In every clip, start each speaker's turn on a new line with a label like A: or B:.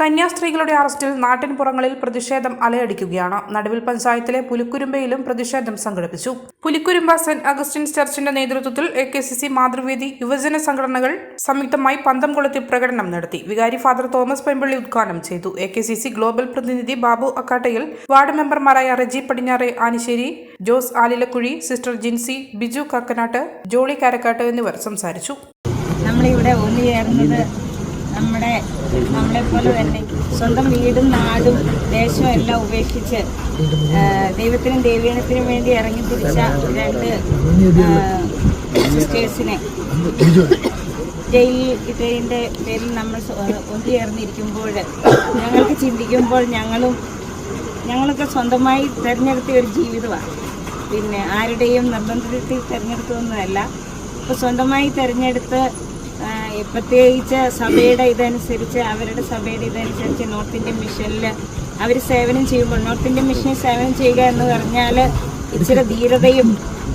A: കന്യാസ്ത്രീകളുടെ അറസ്റ്റിൽ നാട്ടിൻപുറങ്ങളിൽ പ്രതിഷേധം അലയടിക്കുകയാണ്. നടുവിൽ പഞ്ചായത്തിലെ പുലിക്കുരുമ്പയിലും പ്രതിഷേധം സംഘടിപ്പിച്ചു. പുലിക്കുരുമ്പ സെന്റ് അഗസ്റ്റിൻസ് ചർച്ചിന്റെ നേതൃത്വത്തിൽ എ കെ സി സി മാതൃവേദി യുവജന സംഘടനകൾ സംയുക്തമായി പന്തം കൊളുത്തി പ്രകടനം നടത്തി. വികാരി ഫാദർ തോമസ് പെമ്പള്ളി ഉദ്ഘാടനം ചെയ്തു. A K C C global പ്രതിനിധി ബാബു അക്കാട്ടയിൽ വാർഡ് മെമ്പർമാരായ റജി പടിഞ്ഞാറെ ആനിശ്ശേരി ജോസ് ആലിലക്കുഴി സിസ്റ്റർ ജിൻസി ബിജു കക്കനാട്ട് ജോളി കാരക്കാട്ട് എന്നിവർ സംസാരിച്ചു.
B: നമ്മളിവിടെ ഒന്നുചേർന്നത് നമ്മുടെ നമ്മളെ പോലെ തന്നെ സ്വന്തം വീടും നാടും ദേശവും എല്ലാം ഉപേക്ഷിച്ച് ദൈവത്തിനും ദൈവീണത്തിനും വേണ്ടി ഇറങ്ങി തിരിച്ച രണ്ട് സിസ്റ്റേഴ്സിനെ ജയിലിൽ ഇതിന്റെ പേരിൽ നമ്മൾ ഒന്നിയേർന്നിരിക്കുമ്പോൾ ഞങ്ങൾക്ക് ചിന്തിക്കുമ്പോൾ ഞങ്ങളും ഞങ്ങളൊക്കെ സ്വന്തമായി തിരഞ്ഞെടുത്ത ഒരു ജീവിതമാണ്. പിന്നെ ആരുടെയും നിർബന്ധത്തിൽ തിരഞ്ഞെടുത്തതൊന്നുമല്ല. അപ്പോൾ സ്വന്തമായി തിരഞ്ഞെടുത്ത് പ്രത്യേകിച്ച് സഭയുടെ ഇതനുസരിച്ച് അവരുടെ സഭയുടെ ഇതനുസരിച്ച് നോർത്ത് ഇന്ത്യൻ മിഷനിൽ അവർ സേവനം ചെയ്യുമ്പോൾ നോർത്ത് ഇന്ത്യൻ മിഷനിൽ സേവനം ചെയ്യുക എന്ന് പറഞ്ഞാൽ ഇച്ചിരി ധീരതയും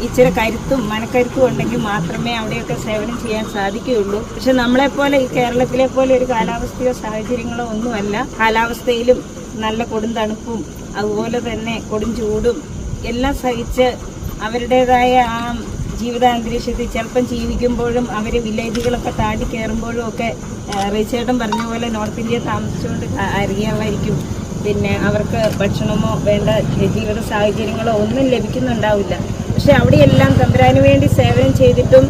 B: ഇച്ചിരി കരുത്തും മനക്കരുത്തും ഉണ്ടെങ്കിൽ മാത്രമേ അവിടെയൊക്കെ സേവനം ചെയ്യാൻ സാധിക്കുകയുള്ളൂ. പക്ഷെ നമ്മളെപ്പോലെ ഈ കേരളത്തിലെ പോലെ ഒരു കാലാവസ്ഥയോ സാഹചര്യങ്ങളോ ഒന്നുമല്ല. കാലാവസ്ഥയിലും നല്ല കൊടും തണുപ്പും അതുപോലെ തന്നെ കൊടും ചൂടും എല്ലാം സഹിച്ച് അവരുടേതായ ആ ജീവിതാന്തരീക്ഷത്തിൽ ചിലപ്പം ജീവിക്കുമ്പോഴും അവർ വില്ലേജുകളൊക്കെ താണ്ടി കയറുമ്പോഴും ഒക്കെ റീച്ചേട്ടൻ പറഞ്ഞ പോലെ നോർത്ത് ഇന്ത്യ താമസിച്ചുകൊണ്ട് അറിയാമായിരിക്കും. പിന്നെ അവർക്ക് ഭക്ഷണമോ വേണ്ട ജീവിത സാഹചര്യങ്ങളോ ഒന്നും ലഭിക്കുന്നുണ്ടാവില്ല. പക്ഷെ അവിടെയെല്ലാം തമ്പുരാന് വേണ്ടി സേവനം ചെയ്തിട്ടും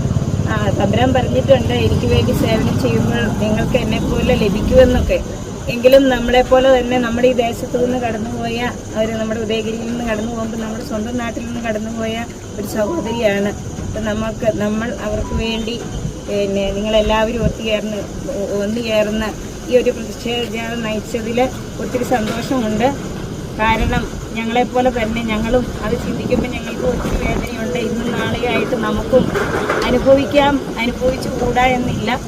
B: തമ്പുരാൻ പറഞ്ഞിട്ടുണ്ട് എനിക്ക് വേണ്ടി സേവനം ചെയ്യുമ്പോൾ നിങ്ങൾക്ക് എന്നെപ്പോലെ ലഭിക്കുമെന്നൊക്കെ. എങ്കിലും നമ്മളെപ്പോലെ തന്നെ നമ്മുടെ ഈ ദേശത്തു നിന്ന് കടന്നുപോയ അവർ നമ്മുടെ ഉദയഗിരിയിൽ നിന്ന് കടന്നു പോകുമ്പോൾ നമ്മുടെ സ്വന്തം നാട്ടിൽ നിന്ന് കടന്നുപോയ ഒരു സഹോദരിയാണ് അപ്പം നമുക്ക് നമ്മൾ അവർക്ക് വേണ്ടി പിന്നെ നിങ്ങളെല്ലാവരും ഒത്തുചേർന്ന് ഒന്നു ചേർന്ന് ഈ ഒരു പ്രതിഷേധ നയിച്ചതിൽ ഒത്തിരി സന്തോഷമുണ്ട്. കാരണം ഞങ്ങളെപ്പോലെ തന്നെ ഞങ്ങളും അത് ചിന്തിക്കുമ്പോൾ ഞങ്ങൾക്ക് ഒത്തിരി വേദനയുണ്ട്. ഇന്നും നാളെയായിട്ട് നമുക്കും അനുഭവിക്കാം അനുഭവിച്ചു കൂടാ എന്നില്ല.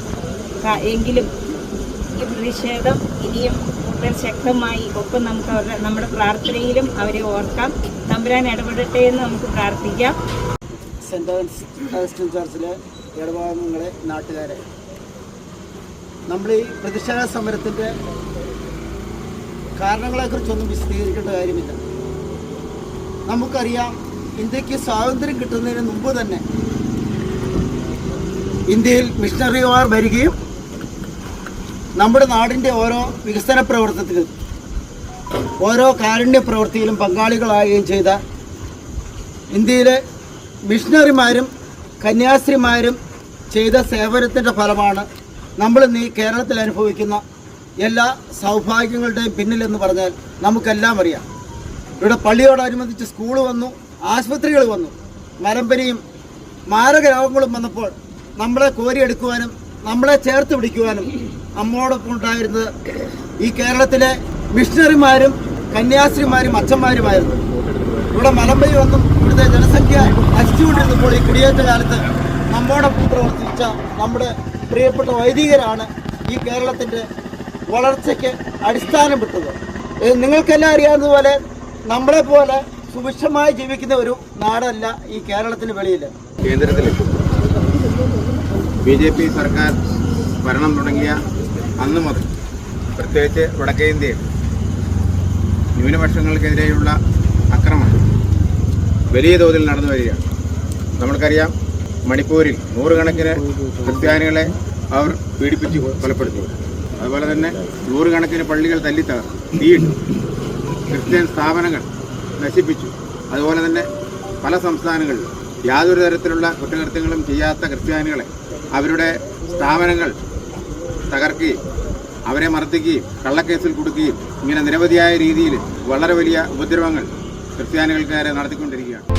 B: എങ്കിലും ഈ പ്രതിഷേധം ഇനിയും കൂടുതൽ ശക്തമായി ഒപ്പം നമുക്ക് അവരുടെ നമ്മുടെ പ്രാർത്ഥനയിലും അവരെ ഓർക്കാം. തമ്പുരാൻ ഇടപെടട്ടെ എന്ന് നമുക്ക് പ്രാർത്ഥിക്കാം.
C: സെന്റ് അഗസ്റ്റിൻ ചർച്ചിലെ ഇടപാടുകളെ നാട്ടുകാരെ. നമ്മൾ ഈ പ്രതിഷേധ സമരത്തിന്റെ കാരണങ്ങളെക്കുറിച്ചൊന്നും വിശദീകരിക്കേണ്ട കാര്യമില്ല. നമുക്കറിയാം ഇന്ത്യയ്ക്ക് സ്വാതന്ത്ര്യം കിട്ടുന്നതിന് മുമ്പ് തന്നെ ഇന്ത്യയിൽ മിഷണറിമാർ വരികയും നമ്മുടെ നാടിന്റെ ഓരോ വികസന പ്രവർത്തനത്തിലും ഓരോ കാരുണ്യ പ്രവൃത്തിയിലും പങ്കാളികളാകുകയും ചെയ്ത ഇന്ത്യയിലെ മിഷണറിമാരും കന്യാസ്ത്രീമാരും ചെയ്ത സേവനത്തിന്റെ ഫലമാണ് നമ്മൾ ഇന്ന് ഈ കേരളത്തിൽ അനുഭവിക്കുന്ന എല്ലാ സൗഭാഗ്യങ്ങളുടെയും പിന്നിലെന്ന് പറഞ്ഞാൽ നമുക്കെല്ലാം അറിയാം. ഇവിടെ പള്ളിയോടനുബന്ധിച്ച് സ്കൂൾ വന്നു ആശുപത്രികൾ വന്നു. മരമ്പനിയും മാരക രോഗങ്ങളും വന്നപ്പോൾ നമ്മളെ കോരിയെടുക്കുവാനും നമ്മളെ ചേർത്ത് പിടിക്കുവാനും നമ്മോടൊപ്പം ഉണ്ടായിരുന്നത് ഈ കേരളത്തിലെ മിഷണറിമാരും കന്യാസ്ത്രീമാരും അച്ഛന്മാരുമായിരുന്നു. ഇവിടെ മലമ്പൈ വന്നും ഇവിടുത്തെ ജനസംഖ്യ നശിച്ചുകൊണ്ടിരുന്നപ്പോൾ ഈ കുടിയേറ്റ കാലത്ത്. നമ്മോടൊപ്പം പ്രവർത്തിച്ച നമ്മുടെ പ്രിയപ്പെട്ട വൈദികരാണ് ഈ കേരളത്തിന്റെ വളർച്ചയ്ക്ക് അടിസ്ഥാനം വിട്ടത് നിങ്ങൾക്കെല്ലാം അറിയാവുന്നതുപോലെ നമ്മളെ പോലെ സുഭിക്ഷമായി ജീവിക്കുന്ന ഒരു നാടല്ല ഈ കേരളത്തിന് വെളിയിൽ
D: കേന്ദ്രത്തിൽ ബി ജെ പി സർക്കാർ ഭരണം തുടങ്ങിയ അന്ന് മുതൽ പ്രത്യേകിച്ച് വടക്കേ ഇന്ത്യയിൽ ന്യൂനപക്ഷങ്ങൾക്കെതിരെയുള്ള വലിയ തോതിൽ നടന്നു വരികയാണ്. നമ്മൾക്കറിയാം മണിപ്പൂരിൽ നൂറുകണക്കിന് ക്രിസ്ത്യാനികളെ അവർ പീഡിപ്പിച്ച് കൊലപ്പെടുത്തി. അതുപോലെ തന്നെ നൂറുകണക്കിന് പള്ളികൾ തല്ലിത്തകർത്തു തീയിട്ടു. ക്രിസ്ത്യൻ സ്ഥാപനങ്ങൾ നശിപ്പിച്ചു. അതുപോലെ തന്നെ പല സംസ്ഥാനങ്ങളിലും യാതൊരു തരത്തിലുള്ള കുറ്റകൃത്യങ്ങളും ചെയ്യാത്ത ക്രിസ്ത്യാനികളെ അവരുടെ സ്ഥാപനങ്ങൾ തകർക്കുകയും അവരെ മർദ്ദിക്കുകയും കള്ളക്കേസിൽ കൊടുക്കുകയും ഇങ്ങനെ നിരവധിയായ രീതിയിൽ വളരെ വലിയ ഉപദ്രവങ്ങൾ ക്രിസ്ത്യാനികൾക്ക് നേരെ നടത്തിക്കൊണ്ടിരിക്കുകയാണ്.